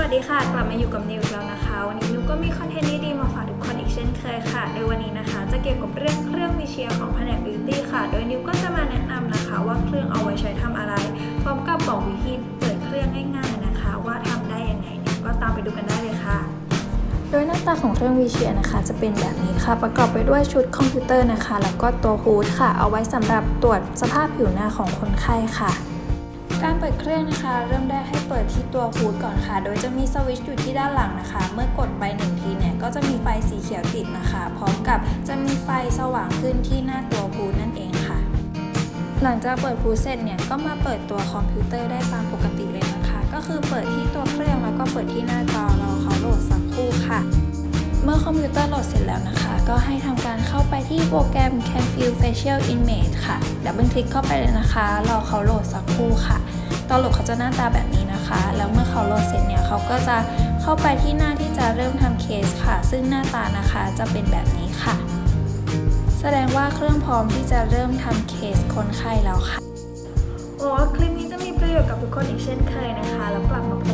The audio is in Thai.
วัสดีค่ะ กลับมาอยู่กับนิวอีกแล้วนะคะ วันนี้นิวก็มีคอนเทนต์ดีๆมาฝากทุกคนอีกเช่นเคยค่ะโดยวันนี้นะคะ จะเกี่ยวกับเรื่องเครื่องวิเชียร์ของแผนกบิวตี้ค่ะ โดยนิวก็จะมาแนะนำนะคะว่าเครื่องเอาไว้ใช้ทำอะไร พร้อมกับบอกวิธีเปิดเครื่องง่ายๆนะคะ ว่าทำได้ยังไงเนี่ยก็ตามไปดูกันได้เลยค่ะโดยหน้าตาของเครื่องวิเชียร์นะคะ จะเป็นแบบนี้ค่ะ ประกอบไปด้วยชุดคอมพิวเตอร์นะคะ แล้วก็ตัวฮูดค่ะ เอาไว้สำหรับตรวจสภาพผิวหน้าของคนไข้ค่ะ การเปิดเครื่องนะคะ เริ่มแรกให้เปิดที่ตัวฮูดก่อนค่ะ โดยจะมีสวิตช์อยู่ที่ด้านหลังนะคะ เมื่อกดไปหนึ่งทีเนี่ยก็จะมีไฟสีเขียวติดนะคะ พร้อมกับจะมีไฟสว่างขึ้นที่หน้าตัวฮูดนั่นเองค่ะ หลังจากเปิดฮูดเสร็จเนี่ยก็มาเปิดตัวคอมพิวเตอร์ได้ตามปกติเลยนะคะ ก็คือเปิดที่ตัวเครื่องแล้วก็เปิดที่หน้าจอ มื่อคอมพิวเตอร์โหลดเสร็จแล้วนะคะ ก็ให้ทำการเข้าไปที่โปรแกรม Canfield Facial Image ค่ะดับเบิลคลิกเข้าไปเลยนะคะ รอเขาโหลดสักครู่ค่ะ ตอนโหลดเขาจะหน้าตาแบบนี้นะคะ แล้วเมื่อเขาโหลดเสร็จเนี่ยเขาก็จะเข้าไปที่หน้าที่จะเริ่มทำเคสค่ะ ซึ่งหน้าตานะคะจะเป็นแบบนี้ค่ะ แสดงว่าเครื่องพร้อมที่จะเริ่มทำเคสคนไข้แล้วค่ะโอ้คลิปนี้จะมีประโยชน์กับทุกคนอีกเช่นเคยนะคะ แล้วกลับมาพบ